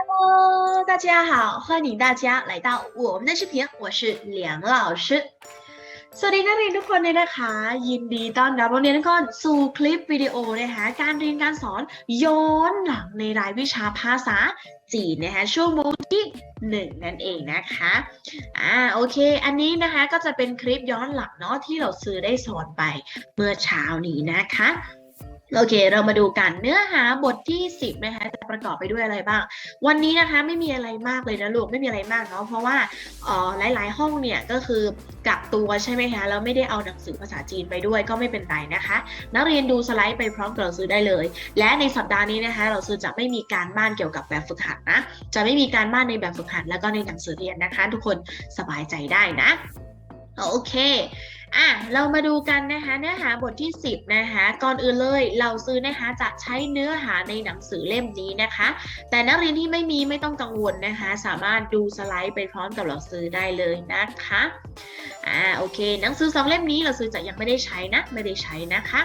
Hello，大家好，欢迎大家来到我们的视频，我是梁老师。สวัสดีนักเรียนทุกคนเลยนะคะ ยินดีต้อนรับนักเรียนทุกคนสู่คลิปวิดีโอนะคะการเรียนการสอนย้อนหลังในรายวิชาภาษาจีนนะคะช่วงโมงที่หนึ่งนั่นเองนะคะอ่าโอเค อันนี้นะคะก็จะเป็นคลิปย้อนหลังเนาะที่เราซื้อได้สอนไปเมื่อเช้านี้นะคะ โอเค เรามาดูกันเนื้อหาบทที่ 10นะคะจะประกอบไปด้วยอะไรบ้าง วันนี้นะคะไม่มีอะไรมากเลยนะลูกไม่มีอะไรมากเนาะเพราะว่าเอ่อหลาย ๆ ห้องเนี่ยก็คือกักตัวใช่ไหมคะแล้วไม่ได้เอาหนังสือภาษาจีนไปด้วยก็ไม่เป็นไรนะคะ นักเรียนดูสไลด์ไปพร้อมกับเราซื้อได้เลย และในสัปดาห์นี้นะคะ เราซื้อจะไม่มีการบ้านเกี่ยวกับแบบฝึกหัดนะจะไม่มีการบ้านในแบบฝึกหัดแล้วก็ในหนังสือเรียนนะคะ ทุกคนสบายใจได้นะโอเค อะเรามาดูกันนะคะเนื้อหาบทที่ 10นะคะก่อนอื่นเลยเราซื้อนะคะจะใช้เนื้อหาในหนังสือเล่มนี้นะคะ แต่นักเรียนที่ไม่มีไม่ต้องกังวลนะคะ สามารถดูสไลด์ไปพร้อมกับเราซื้อได้เลยนะคะอ่าโอเค หนังสือสองเล่มนี้เราซื้อจะยังไม่ได้ใช้นะไม่ได้ใช้นะคะ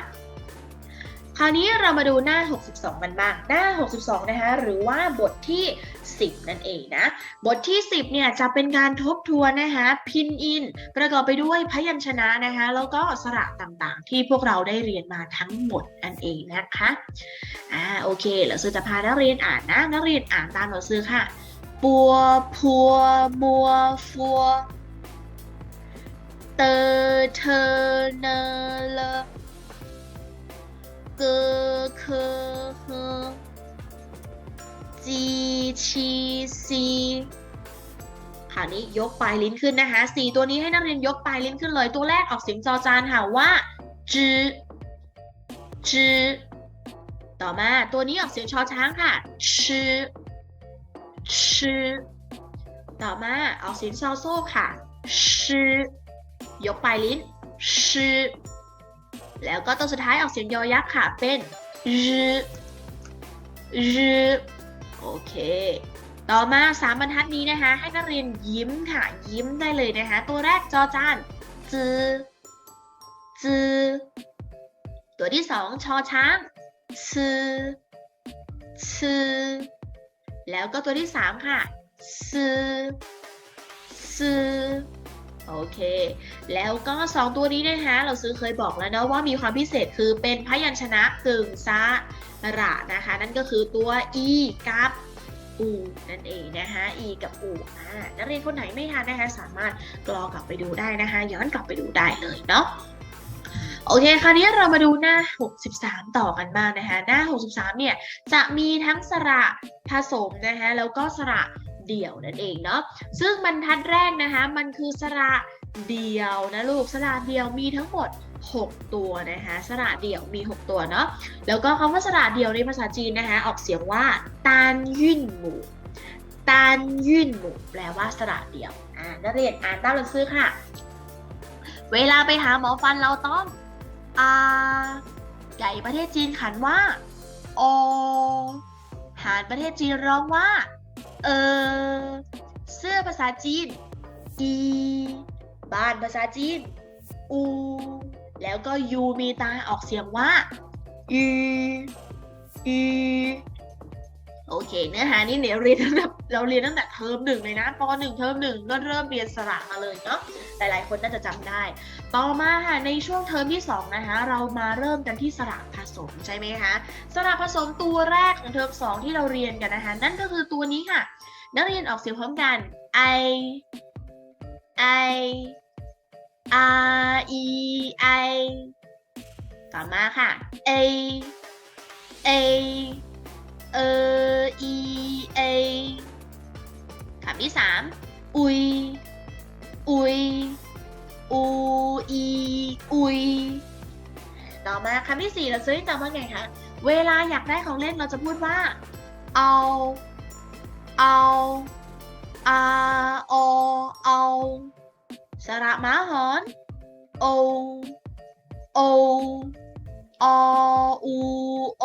คราวนี้เรามาดูหน้า 62 กันบ้าง หน้า 62 นะคะ หรือว่าบทที่ 10 นั่นเองนะ บทที่ 10 เนี่ยจะเป็นการทบทวนนะคะพินอิน ประกอบไปด้วยพยัญชนะนะคะ แล้วก็สระต่างๆ ที่พวกเราได้เรียนมาทั้งหมดนั่นเองนะคะ อ่า โอเคเราซื้อจะพานักเรียนอ่านนะ นักเรียนอ่านตามเราซื้อค่ะ ปัว พัว มัว ฟัว เตอเธอเนเล เกอเคเฮจีชีซีคราวนี้ยกปลายลิ้นขึ้นนะคะสี่ตัวนี้ให้นักเรียนยกปลายลิ้นขึ้นเลย ตัวแรกออกเสียงจอจานค่ะว่าจืจืต่อมาตัวนี้ออกเสียงชอช้างค่ะชือชือต่อมาออกเสียงซอโซ่ค่ะชือยกปลายลิ้นชือ แล้วก็ตัวสุดท้ายออกเสียงยอยักษ์ค่ะ เป็นยืยืโอเค ต่อมาสามบรรทัดนี้นะคะ ให้นักเรียนยิ้มค่ะ ยิ้มได้เลยนะคะ ตัวแรกจอจานจือจือตัวที่สองชอช้างชือชือแล้วก็ตัวที่สามค่ะซือซือ โอเค แล้วก็สองตัวนี้นะคะ เราซื้อเคยบอกแล้วเนาะว่ามีความพิเศษคือเป็นพยัญชนะกึ่งซะระนะคะ นั่นก็คือตัว e กับอูนั่นเองนะคะ e กับอูอ่านักเรียนคนไหนไม่ทันนะคะ สามารถกรอกลับไปดูได้นะคะ ย้อนกลับไปดูได้เลยเนาะโอเค คราวนี้เรามาดูหน้า 63 ต่อกันบ้างนะคะ หน้า 63 เนี่ย จะมีทั้งสระผสมนะคะ แล้วก็สระ เดี่ยวนั่นเองเนาะซึ่งบรรทัดแรกนะคะมันคือสระเดี่ยวนะลูกสระเดี่ยวมีทั้งหมด 6 ตัวนะคะสระเดี่ยวมี 6 ตัวเนาะแล้วก็คำว่าสระเดี่ยวในภาษาจีนนะคะออกเสียงว่าตานยื่นหมู่ตานยื่นหมู่แปลว่าสระเดี่ยวอ่านักเรียนอ่านตามหนังสือค่ะ เวลาไปหาหมอฟันเราต้องอาไก่ประเทศจีนขันว่าโอหารประเทศจีนร้องว่า เออเสื้อภาษาจีนอีบ้านภาษาจีนอูแล้วก็ยูมีตาออกเสียงว่าอือืโอเค เนื้อหานี่เนี่ยเรียนตั้งแต่เราเรียนตั้งแต่เทอมหนึ่งเลยนะปหนึ่งเทอมหนึ่งก็เริ่มเรียนสระมาเลยเนาะหลายๆคนน่าจะจำได้ ต่อมาค่ะในช่วงเทอมที่สองนะคะเรามาเริ่มกันที่สระผสมใช่ไหมคะสระผสมตัวแรกของเทอมสองที่เราเรียนกันนะคะนั่นก็คือตัวนี้ค่ะ นักเรียนออกเสียงพร้อมกัน i i r e i ต่อมาค่ะ a a เออ e a คำที่สามอุย อุย อูอีอุย ต่อมาคำที่สี่เราซื้อจำว่าไงคะ เวลาอยากได้ของเล่นเราจะพูดว่า เอา เอาอาโอเอาสระม้าหอนโอโอออูโอ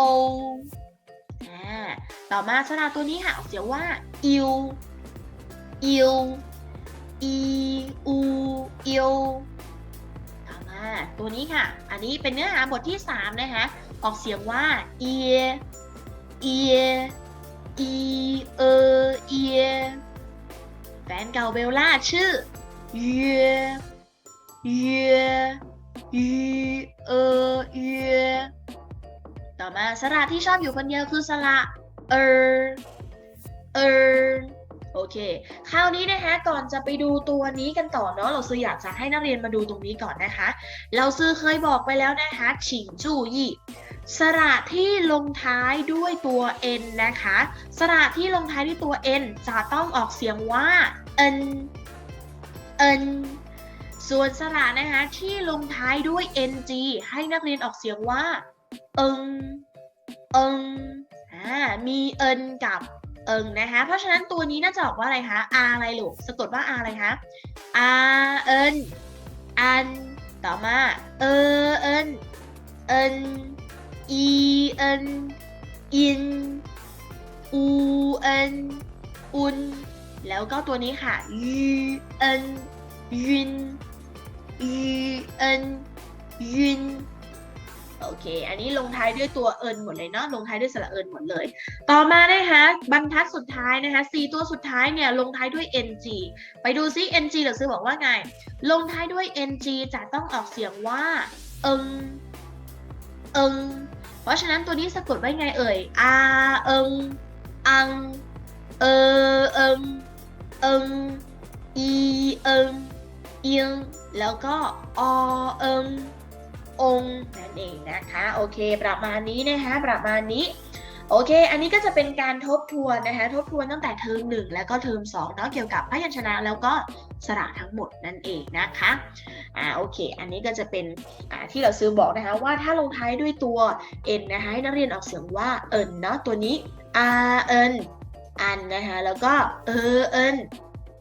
อ่าต่อมาสระตัวนี้ค่ะออกเสียงว่าอิวอิวอีอูอิวต่อมาตัวนี้ค่ะ อันนี้เป็นเนื้อหาบทที่ 3 นะคะ ออกเสียงว่าเอเอ อีเอเอียแฟนเก่าเบลล่าชื่อเยเยอีเอเอีต่อมาสระที่ชอบอยู่คนเดียวคือสระเออเออ เค คราวนี้นะคะก่อนจะไปดูตัวนี้กันต่อเนาะเราซื้ออยากจะให้นักเรียนมาดูตรงนี้ก่อนนะคะ เราซื้อเคยบอกไปแล้วนะคะฉิงจู่ยี่สระที่ลงท้ายด้วยตัว n นะคะ สระที่ลงท้ายด้วยตัว n จะต้องออกเสียงว่า n n ส่วนสระนะคะที่ลงท้ายด้วย ng ให้นักเรียนออกเสียงว่า เอิง เอิง อ่า มีเอินกับ เอิงนะคะ เพราะฉะนั้นตัวนี้น่าจะออกว่าอะไรคะ r อะไรลูก สะกดว่า r อะไรคะ r เอินอัน ต่อมา เออเอินเอินอีเอินอิน อูเอินอุน แล้วก็ตัวนี้ค่ะยูเอินยุนยูเอินยุน โอเค อันนี้ลงท้ายด้วยตัวเอินหมดเลยเนาะ ลงท้ายด้วยสระเอินหมดเลย ต่อมานะคะบรรทัดสุดท้ายนะคะสี่ตัวสุดท้ายเนี่ยลงท้ายด้วย ng ไปดูซิ ng เดี๋ยวซื้อบอกว่าไง ลงท้ายด้วย ng จะต้องออกเสียงว่า เอิง เอิง เพราะฉะนั้นตัวนี้สะกดไว้ไงเอ่ย อาเอิง อัง เออเอิง เอิง อีเอิง เอียง แล้วก็อเอิง องค์นั่นเองนะคะโอเค ประมาณนี้นะคะประมาณนี้โอเค อันนี้ก็จะเป็นการทบทวนนะคะทบทวนตั้งแต่เทอมหนึ่งแล้วก็เทอมสองเนาะเกี่ยวกับพยัญชนะแล้วก็สระทั้งหมดนั่นเองนะคะอ่าโอเค อันนี้ก็จะเป็นอ่าที่เราซื้อบอกนะคะว่าถ้าลงท้ายด้วยตัว n นะคะให้นักเรียนออกเสียงว่าเอินเนาะตัวนี้ r เอินอันนะคะแล้วก็เออเอิน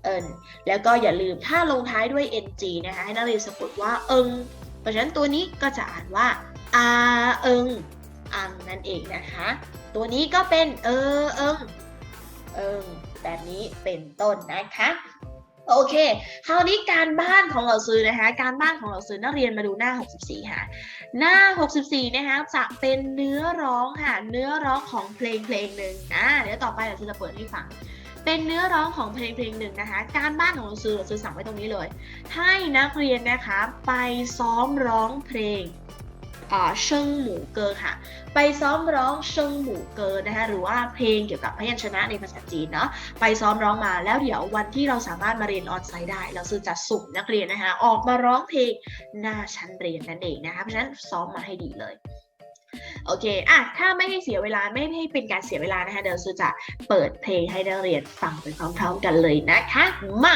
เอินแล้วก็อย่าลืมถ้าลงท้ายด้วย ng นะคะให้นักเรียนสะกดว่าเอิง เพราะฉะนั้นตัวนี้ก็จะอ่านว่าอาเอิงอังนั่นเองนะคะ ตัวนี้ก็เป็นเออเอิงเอิงแบบนี้เป็นต้นนะคะโอเค คราวนี้การบ้านของเราซื้อนะคะ การบ้านของเราซื้อนักเรียนมาดูหน้า 64 ค่ะ หน้า 64 นะคะ จะเป็นเนื้อร้องค่ะ เนื้อร้องของเพลงเพลงหนึ่งอ่าเดี๋ยวต่อไปเราจะเปิดให้ฟัง เป็นเนื้อร้องของเพลงเพลงหนึ่งนะคะ การบ้านของเราซื้อเราซื้อสั่งไว้ตรงนี้เลย ให้นักเรียนนะคะไปซ้อมร้องเพลงอ่าเชิงหมูเกอค่ะ ไปซ้อมร้องเชิงหมูเกอนะคะหรือว่าเพลงเกี่ยวกับพยัญชนะในภาษาจีนเนาะไปซ้อมร้องมาแล้วเดี๋ยววันที่เราสามารถมาเรียนออนไซต์ได้ เราซื้อจะสุ่มนักเรียนนะคะออกมาร้องเพลงหน้าชั้นเรียนนั่นเองนะคะเพราะฉะนั้นซ้อมมาให้ดีเลย โอเค อ่ะ ถ้าไม่ให้เสียเวลา ไม่ให้เป็นการเสียเวลานะคะ เดี๋ยวซูจะเปิดเพลงให้นักเรียนฟังไปพร้อมๆกันเลยนะคะ มา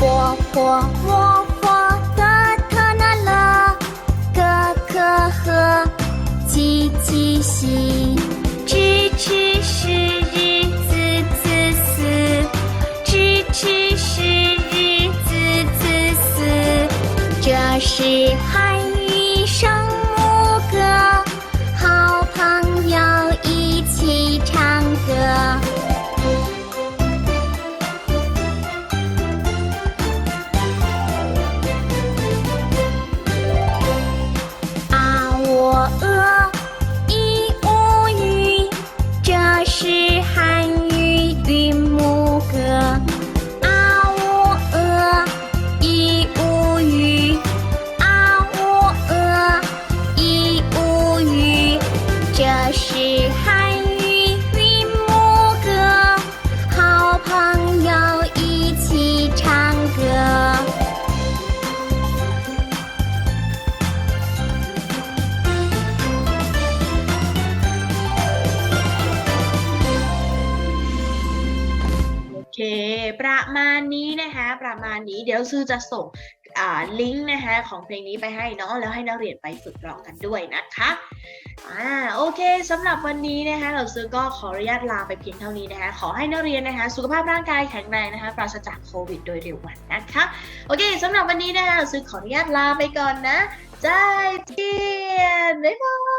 活活活活个特那乐，个可和叽叽西， sheep. ประมาณนี้เดี๋ยวซื้อจะส่งลิงก์นะคะของเพลงนี้ไปให้เนาะแล้วให้นักเรียนไปฝึกร้องกันด้วยนะคะอ่าโอเคสำหรับวันนี้นะคะเราซื้อก็ขออนุญาตลาไปเพียงเท่านี้นะคะขอให้นักเรียนนะคะสุขภาพร่างกายแข็งแรงนะคะปราศจากโควิดโดยเร็ววันนะคะโอเคสำหรับวันนี้นะคะเราซื้อขออนุญาตลาไปก่อนนะจ้าเจียนบ๊ายบาย